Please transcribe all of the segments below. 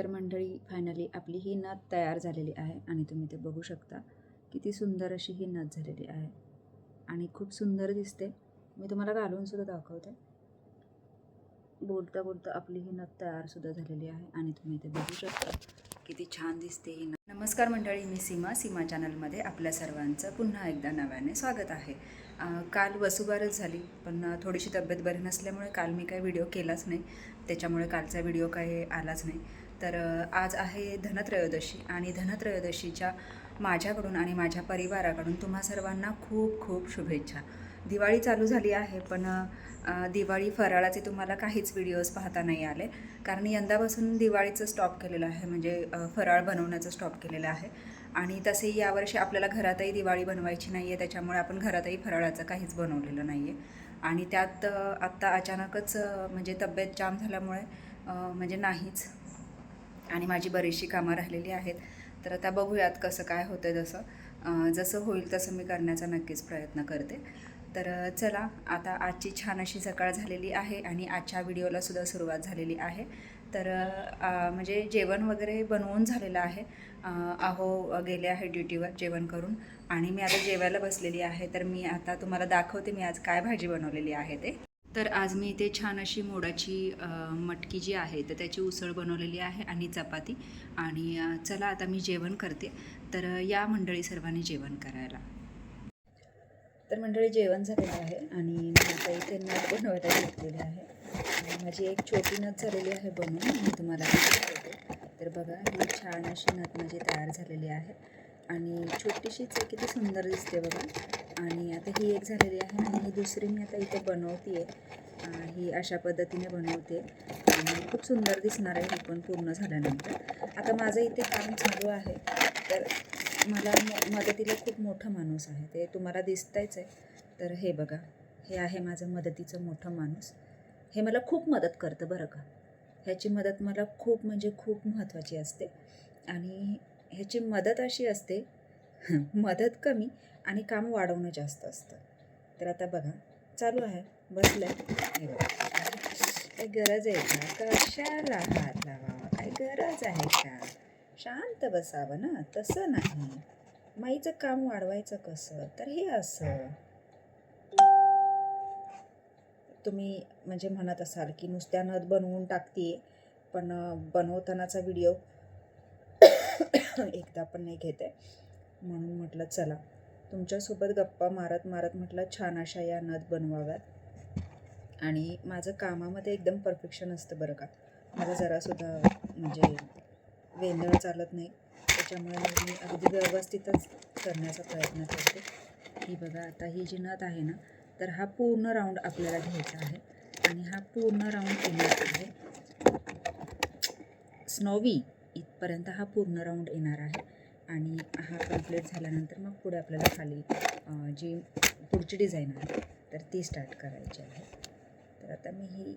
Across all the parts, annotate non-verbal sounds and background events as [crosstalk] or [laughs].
तर मंडळी फायनली आपली ही नथ तयार झालेली आहे आणि तुम्ही ते बघू शकता. किती सुंदर अशी ही नथ झालेली आहे. आणि खूप सुंदर दिसते. मी तुम्हाला घालूनसुद्धा दाखवते. बोलता बोलता आपली ही नथ तयारसुद्धा झालेली आहे आणि तुम्ही ते बघू शकता. किती छान दिसते ही नथ. नमस्कार मंडळी मी सीमा सीमा चॅनलमध्ये आपल्या सर्वांचं पुन्हा एकदा नव्याने स्वागत आहे. काल वसुबारच झाली पण थोडीशी तब्येत बरी नसल्यामुळे काल मी काही व्हिडिओ केलाच नाही. त्याच्यामुळे कालचा व्हिडिओ काही आलाच नाही. तर आज आहे धनत्रयोदशी आणि धनत्रयोदशीच्या माझ्याकडून आणि माझ्या परिवाराकडून तुम्हा सर्वांना खूप खूप शुभेच्छा. दिवाळी चालू झाली आहे पण दिवाळी फराळाचे तुम्हाला काहीच व्हिडिओज पाहता नाही आले. कारण यंदापासून दिवाळीचं स्टॉप केलेलं आहे म्हणजे फराळ बनवण्याचं स्टॉप केलेलं आहे. आणि तसेही यावर्षी आपल्याला घरातही दिवाळी बनवायची नाही आहे त्याच्यामुळे आपण घरातही फराळाचं काहीच बनवलेलं नाही आहे आणि त्यात आत्ता अचानकच म्हणजे तब्येत जाम झाल्यामुळे म्हणजे नाहीच. आणि माझी बरीचशी कामं राहिलेली आहेत. तर आता बघूयात कसं काय होतं जसं जसं होईल तसं मी करण्याचा नक्कीच प्रयत्न करते. तर चला आता आजची छान अशी सकाळ झालेली आहे आणि आजच्या व्हिडिओला सुद्धा सुरुवात झालेली आहे. तर म्हणजे जेवण वगैरे बनवून झालेलं आहे. अहो गेले आहे ड्युटीवर जेवण करून. आणि मी आता जेवायला बसलेली आहे. तर मी आता तुम्हाला दाखवते मी आज काय भाजी बनवलेली आहे ते. तर आज मी इथे छान अशी मोडाची मटकी जी आहे तर त्याची उसळ बनवलेली आहे आणि चपाती. आणि चला आता मी जेवण करते. तर या मंडळी सर्वांनी जेवण करायला. तर मंडळी जेवण झालेलं आहे आणि मी आता इथे नट बनवायला घेतलेली आहे. आणि माझी एक छोटी नथ झालेली आहे बनवून मी तुम्हाला तर बघा ही छान अशी नथ माझी तयार झालेली आहे. आणि छोटीशीच किती सुंदर दिसते बघा. आणि आता ही एक झालेली आहे आणि ही दुसरी मी आता इथे बनवते आहे ही अशा पद्धतीने बनवते. आणि खूप सुंदर दिसणार आहे ही पण पूर्ण झाल्यानंतर. आता माझं इथे काम चालू आहे. तर मला मदतीला खूप मोठा माणूस आहे. ते तुम्हाला दिसतायच आहे. तर हे बघा हे आहे माझं मदतीचं मोठं माणूस. हे मला खूप मदत करतं बरं का. ह्याची मदत मला खूप म्हणजे खूप महत्त्वाची असते. आणि ह्याची मदत अशी असते [laughs] मदत कमी आणि काम वाढवणं जास्त असतं. तर आता बघा चालू आहे. बसलं आहे काय गरज आहे का? कशाला हात लावावा? काय गरज आहे का? शांत बसावं ना? तसं नाही. माईचं काम वाढवायचं कसं? तर हे असं. तुम्ही म्हणजे म्हणत असाल की नुसत्या नथ बनवून टाकते पण बनवतानाचा व्हिडिओ [coughs] एकदा पण नाही घेते. म्हणून म्हटलं चला. तुमच्यासोबत गप्पा मारत मारत म्हटलं छान अशा या नथ बनवाव्यात. आणि माझं कामामध्ये एकदम परफेक्शन असतं बरं का. मला जरासुद्धा म्हणजे वेंदळ चालत नाही. त्याच्यामुळे मग मी अगदी व्यवस्थितच करण्याचा प्रयत्न करते. ही बघा आता ही जी नथ आहे ना तर हा पूर्ण राऊंड आपल्याला घ्यायचा आहे. आणि हा पूर्ण राऊंड येणार आहे. स्नोवी इथपर्यंत हा पूर्ण राऊंड येणार आहे. आणि हा कंप्लीट झाल्यानंतर मग पुढे आपल्याला खाली जी पुढची डिझाईन आहे तर ती स्टार्ट करायची आहे. तर आता मी ही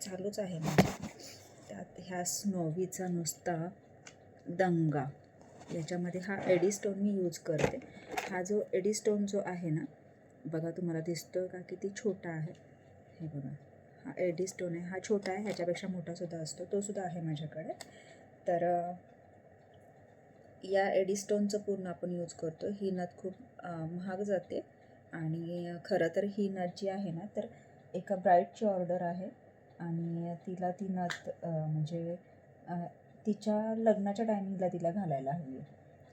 चालूच आहे माझी. त्यात ह्या स्नोवीचा नुसता दंगा. याच्यामध्ये हा एडी स्टोन मी यूज करते. हा जो एडी स्टोन जो आहे ना बघा तुम्हाला दिसतो का किती छोटा आहे? हे बघा. हा एडी स्टोन आहे. हा छोटा आहे. ह्याच्यापेक्षा मोठासुद्धा असतो. तो सुद्धा आहे माझ्याकडे. तर या एडिस्टोनचं पूर्ण आपण यूज करतो. ही नथ खूप महाग जाते. आणि खरं तर ही नथ जी आहे ना तर एका ब्राईडची ऑर्डर आहे. आणि तिला ती नथ म्हणजे तिच्या लग्नाच्या टायमिंगला तिला घालायला हवी आहे.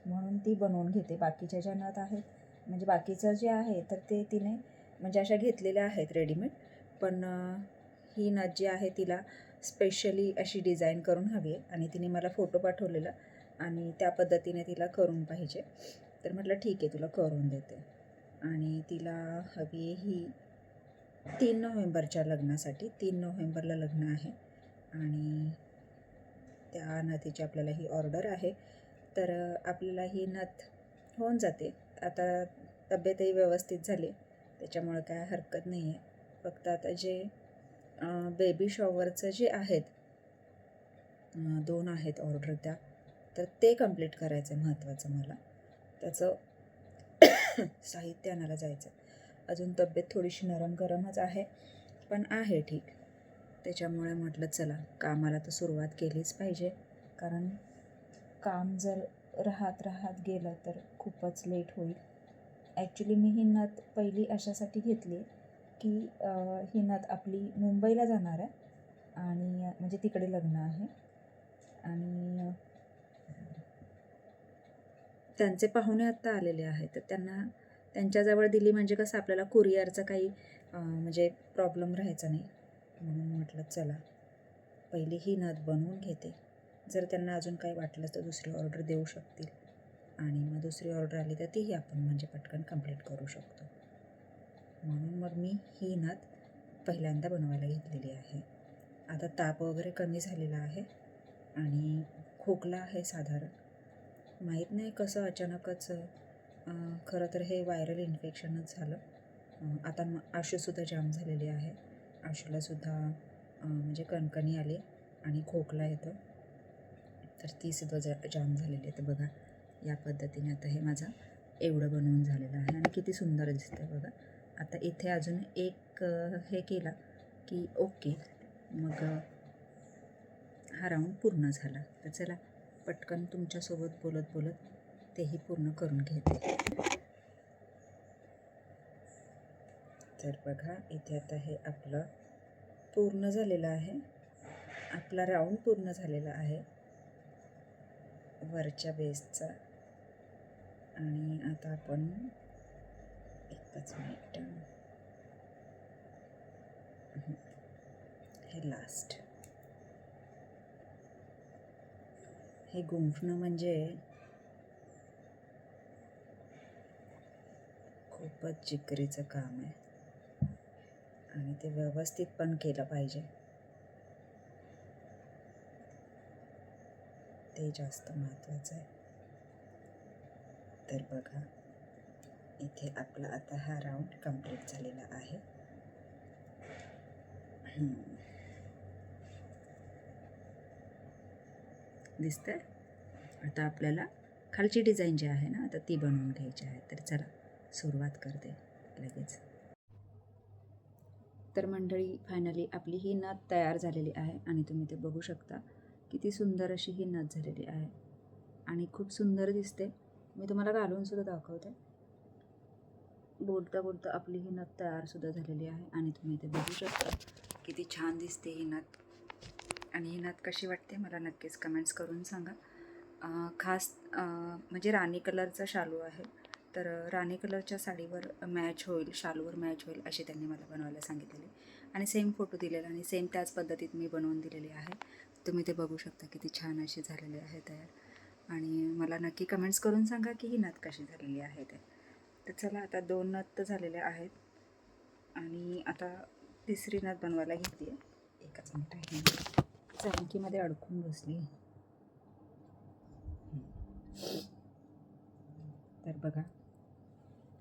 म्हणून ती बनवून घेते. बाकीच्या ज्या नथ आहेत म्हणजे बाकीचं जे आहे तर ते तिने म्हणजे अशा घेतलेल्या आहेत रेडीमेड पण ही नथ जी आहे तिला स्पेशली अशी डिझाईन करून हवी आहे. आणि तिने मला फोटो पाठवलेला. आणि त्या पद्धतीने तिला करून पाहिजे. तर म्हटलं ठीक आहे तुला करून देते. आणि तिला हवी आहे ही तीन नोव्हेंबरच्या लग्नासाठी. तीन नोव्हेंबरला लग्न आहे आणि त्या नथीची आपल्याला ही ऑर्डर आहे. तर आपल्याला ही नथ होऊन जाते. आता तब्येतही व्यवस्थित झाली. त्याच्यामुळे काय हरकत नाही आहे फक्त आता जे बेबी शॉवरचं जे आहेत दोन आहेत ऑर्डर त्या. तर ते कंप्लीट करायचं आहे महत्त्वाचं मला. त्याचं [coughs] साहित्य आणायला जायचं अजून तब्येत थोडीशी नरम गरमच आहे पण आहे ठीक. त्याच्यामुळे म्हटलं चला कामाला तर सुरुवात केलीच पाहिजे. कारण काम जर राहत राहत गेलं तर खूपच लेट होईल. ॲक्च्युली मी ही नथ पहिली अशासाठी घेतली की ही नथ आपली मुंबईला जाणार आहे आणि म्हणजे तिकडे लग्न आहे. आणि त्यांचे पाहुणे आत्ता आलेले आहेत. तर त्यांना त्यांच्याजवळ दिली म्हणजे कसं आपल्याला कुरिअरचा काही म्हणजे प्रॉब्लेम राहायचा नाही. म्हणून म्हटलं चला पहिली ही नथ बनवून घेते. जर त्यांना अजून काही वाटलं तर दुसरी ऑर्डर देऊ शकतील. आणि मग दुसरी ऑर्डर आली तर तीही आपण म्हणजे पटकन कंप्लीट करू शकतो. म्हणून मग मी ही नथ पहिल्यांदा बनवायला घेतलेली आहे. आता ताप वगैरे कमी झालेला आहे आणि खोकला आहे साधारण. माहीत नाही कसं अचानकच खरं तर हे व्हायरल इन्फेक्शनच झालं. आता म आशूसुद्धा जाम झालेली आहे. आशूलासुद्धा म्हणजे कणकणी आली आणि खोकला येतो. तर ती सुद्धा जा जाम झालेली आहे. तर बघा या पद्धतीने आता हे माझा एवढं बनवून झालेलं आहे आणि किती सुंदर दिसतं बघा. आता इथे अजून एक हे केला की ओके. मग हा राऊंड पूर्ण झाला. तर चला पटकन तुमच्यासोबत बोलत बोलत तेही पूर्ण करून घेते. तर बघा इथे आता हे आपलं पूर्ण झालेलं आहे. आपला राऊंड पूर्ण झालेला आहे. वरच्या बेसचा आणि आता आपण एकच मिनिट हे लास्ट हे गुंफणं म्हणजे खूपच जिकरीचं काम आहे. आणि ते व्यवस्थित पण केलं पाहिजे. ते जास्त महत्त्वाचं आहे. तर बघा इथे आपला आता हा राऊंड कंप्लीट झालेला आहे. दिसतं आहे आता आपल्याला खालची डिझाईन जी आहे ना आता ती बनवून घ्यायची आहे. तर चला सुरुवात करते लगेच. तर मंडळी फायनली आपली ही नथ तयार झालेली आहे आणि तुम्ही ते बघू शकता. किती सुंदर अशी ही नथ झालेली आहे. आणि खूप सुंदर दिसते. मी तुम्हाला घालूनसुद्धा दाखवते. बोलता बोलता आपली ही नथ तयारसुद्धा झालेली आहे आणि तुम्ही ते बघू शकता. किती छान दिसते ही नथ. आणि ही नथ कशी वाटते मला नक्कीच कमेंट्स करून सांगा. खास म्हणजे राणी कलरचा शालू आहे तर राणी कलरच्या साडीवर मॅच होईल शालूवर मॅच होईल अशी त्यांनी मला बनवायला सांगितलेली. आणि सेम फोटो दिलेला आणि सेम त्याच पद्धतीत मी बनवून दिलेली आहे. तुम्ही ते बघू शकता किती छान अशी झालेली आहे तयार. आणि मला नक्की कमेंट्स करून सांगा की ही नथ कशी झालेली आहे ते. तर चला आता दोन नथ तर झालेल्या आहेत. आणि आता तिसरी नथ बनवायला घेतली आहे. एकाच मिनटं आहे अडकून बसली. तर बघा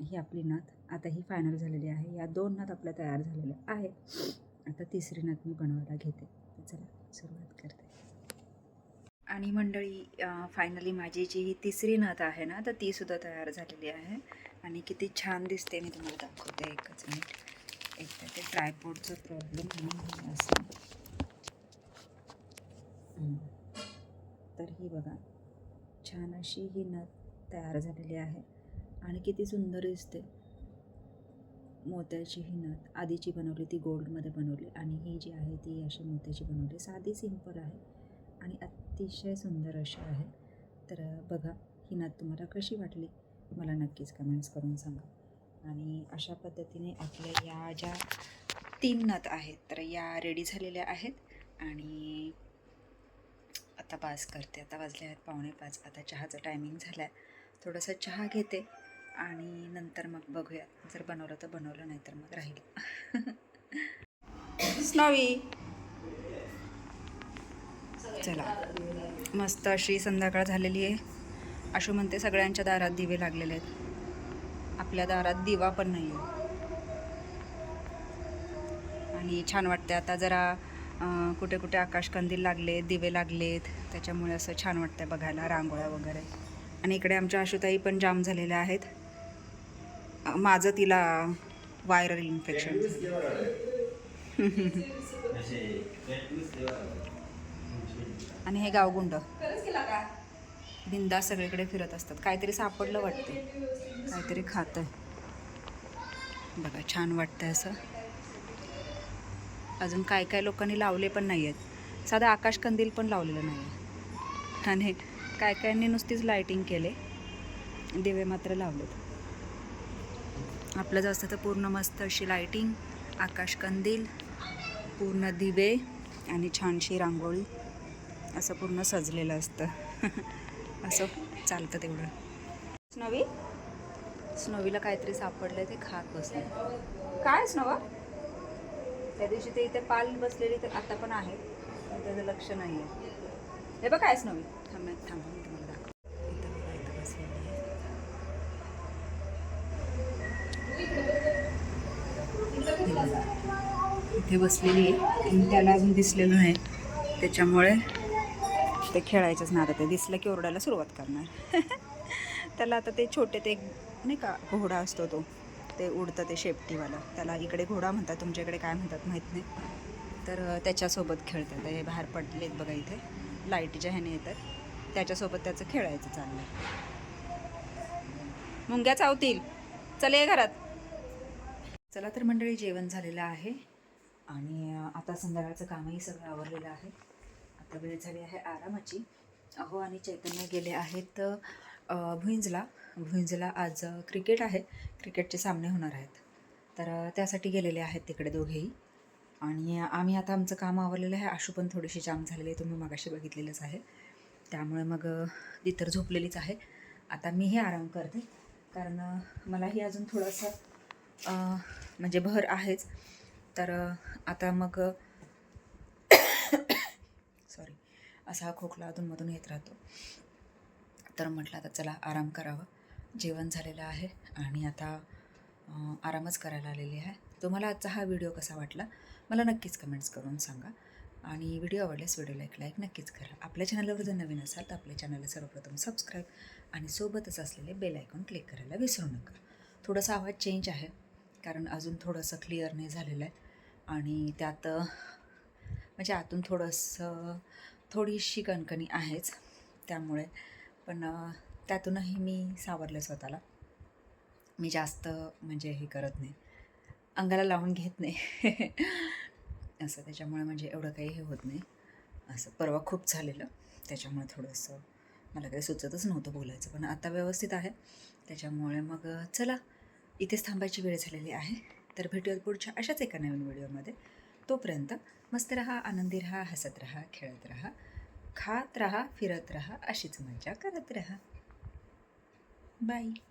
ही आपली नथ आता ही फायनल झालेली आहे. या दोन नथ आपल्या तयार झालेल्या आहेत. आता तिसरी नथ मी बनवायला घेते. चला सुरुवात करते. आणि मंडळी फायनली माझी जी ही तिसरी नथ आहे ना तर ती सुद्धा तयार झालेली आहे. आणि किती छान दिसते मी तुम्हाला दाखवते एकच मिनिट. एक तर ते ट्रायपोर्डचा प्रॉब्लेम म्हणून असं. तर ही बघा छान अशी ही नथ तयार झालेली आहे आणि किती सुंदर दिसते. मोत्याची ही नथ आधीची बनवली ती गोल्डमध्ये बनवली आणि ही जी आहे ती अशी मोत्याची बनवली. साधी सिंपल आहे आणि अतिशय सुंदर अशी आहे. तर बघा ही नथ तुम्हाला कशी वाटली? मला नक्कीच कमेंट्स करून सांगा. आणि अशा पद्धतीने आपल्या या ज्या तीन नथ आहेत तर या रेडी झालेल्या आहेत आणि आता पास करते. आता वाजले आहेत पावणे पाच. आता चहाचं टायमिंग झालं आहे थोडंसं चहा घेते आणि नंतर मग बघूया. जर बनवलं तर बनवलं नाही तर मग राहील. स्नॉवी. चला. मस्त अशी संध्याकाळ झालेली आहे. अशू म्हणते सगळ्यांच्या दारात दिवे लागलेले आहेत. आपल्या दारात दिवा पण नाही आहे आणि छान वाटते आता जरा कुठे कुठे आकाशकंदील लागले दिवे लागलेत. त्याच्यामुळे असं छान वाटतंय बघायला रांगोळ्या वगैरे. आणि इकडे आमच्या आशुताई पण जाम झालेल्या आहेत. माझं तिला व्हायरल इन्फेक्शन [laughs] आणि हे गावगुंड. बिंदा सगळीकडे फिरत असतात. काहीतरी सापडलं वाटतं काहीतरी खातं आहे बघा छान वाटतं असं. अजून काय काय लोकांनी लावले पण नाही आहेत साधं आकाश कंदील पण लावलेलं नाही आहे आणि काय कायांनी नुसतीच लाईटिंग केले. दिवे मात्र लावलेत. आपलं जास्त तर पूर्ण मस्त अशी लाईटिंग आकाश कंदील पूर्ण दिवे आणि छानशी रांगोळी. असं पूर्ण सजलेलं असतं. [laughs] असं चालतं तेवढं. स्नोवी? स्नोवीला काहीतरी सापडलं ते खात बसलं. काय स्नोवा? त्या दिवशी ते इथे पाल बसलेली तर आता पण आहे पण त्याचं लक्ष नाही आहे हे बघ कायच नवी. थांब थांब मी तुम्हाला दाखव इथं बघा इथं बसलेली आहे. इथे बसलेली आहे. त्याला अजून दिसलेलं नाही. त्याच्यामुळे ते खेळायचंच ना आता. ते दिसलं की ओरडायला सुरुवात करणार. [laughs] त्याला आता ते छोटे ते नाही का घोडा असतो तो. ते उडतं ते शेपटीवालं. त्याला इकडे घोडा म्हणतात तुमच्याकडे काय म्हणतात माहीत नाही. तर त्याच्यासोबत खेळतात. हे बाहेर पडलेत बघा इथे. लाईटच्या ह्याने येतात. त्याच्यासोबत त्याचं खेळायचं चाललं मुंग्या चावतील. चल ये घरात. चला तर मंडळी जेवण झालेलं आहे. आणि आता संध्याकाळचं कामही सगळं आवरलेलं आहे. आता वेळ झाली आहे आरामाची. अहो आणि चैतन्य गेले आहेत भुईंजला. भुईंजला आज क्रिकेट आहे. क्रिकेटचे सामने होणार आहेत. तर त्यासाठी गेलेले आहेत तिकडे दोघेही. आणि आम्ही आता आमचं काम आवरलेलं आहे. आशू पण थोडीशी जाम झालेली आहे. तुम्ही मागाशी बघितलेलंच आहे. त्यामुळे मग ती तर झोपलेलीच आहे. आता मीही आराम करते. कारण मलाही अजून थोडंसं म्हणजे भर आहेच. तर आता मग सॉरी [coughs] असा हा खोकला अधूनमधून येत राहतो. तर म्हटलं आता चला आराम करावा. जेवण झालेलं आहे आणि आता आरामच करायला आलेली आहे. तुम्हाला आजचा हा व्हिडिओ कसा वाटला? मला नक्कीच कमेंट्स करून सांगा. आणि व्हिडिओ आवडल्यास व्हिडिओला एक लाईक नक्कीच करा. आपल्या चॅनलवर जर नवीन असाल तर आपल्या चॅनलला सर्वप्रथम सबस्क्राईब आणि सोबतच असलेले बेल आयकॉन क्लिक करायला विसरू नका. थोडासा आवाज चेंज आहे कारण अजून थोडंसं क्लिअर नाही झालेलं आहे. आणि त्यात म्हणजे आतून थोडंसं थोडीशी कणकणी आहेच. त्यामुळे पण त्यातूनही मी सावरलं स्वतःला. मी जास्त म्हणजे हे करत नाही. अंगाला लावून घेत नाही. [laughs] असं त्याच्यामुळे म्हणजे एवढं काही हे होत नाही. असं परवा खूप झालेलं. त्याच्यामुळे थोडंसं मला काही सुचतच नव्हतं बोलायचं. पण आता व्यवस्थित आहे. त्याच्यामुळे मग चला. इथेच थांबायची वेळ झालेली आहे. तर भेटूयात पुढच्या अशाच एका नवीन व्हिडिओमध्ये. तोपर्यंत मस्त रहा आनंदी रहा हसत रहा खेळत रहा. खात रहा फिरत राहा अशीच मजा करत रहा. बाय.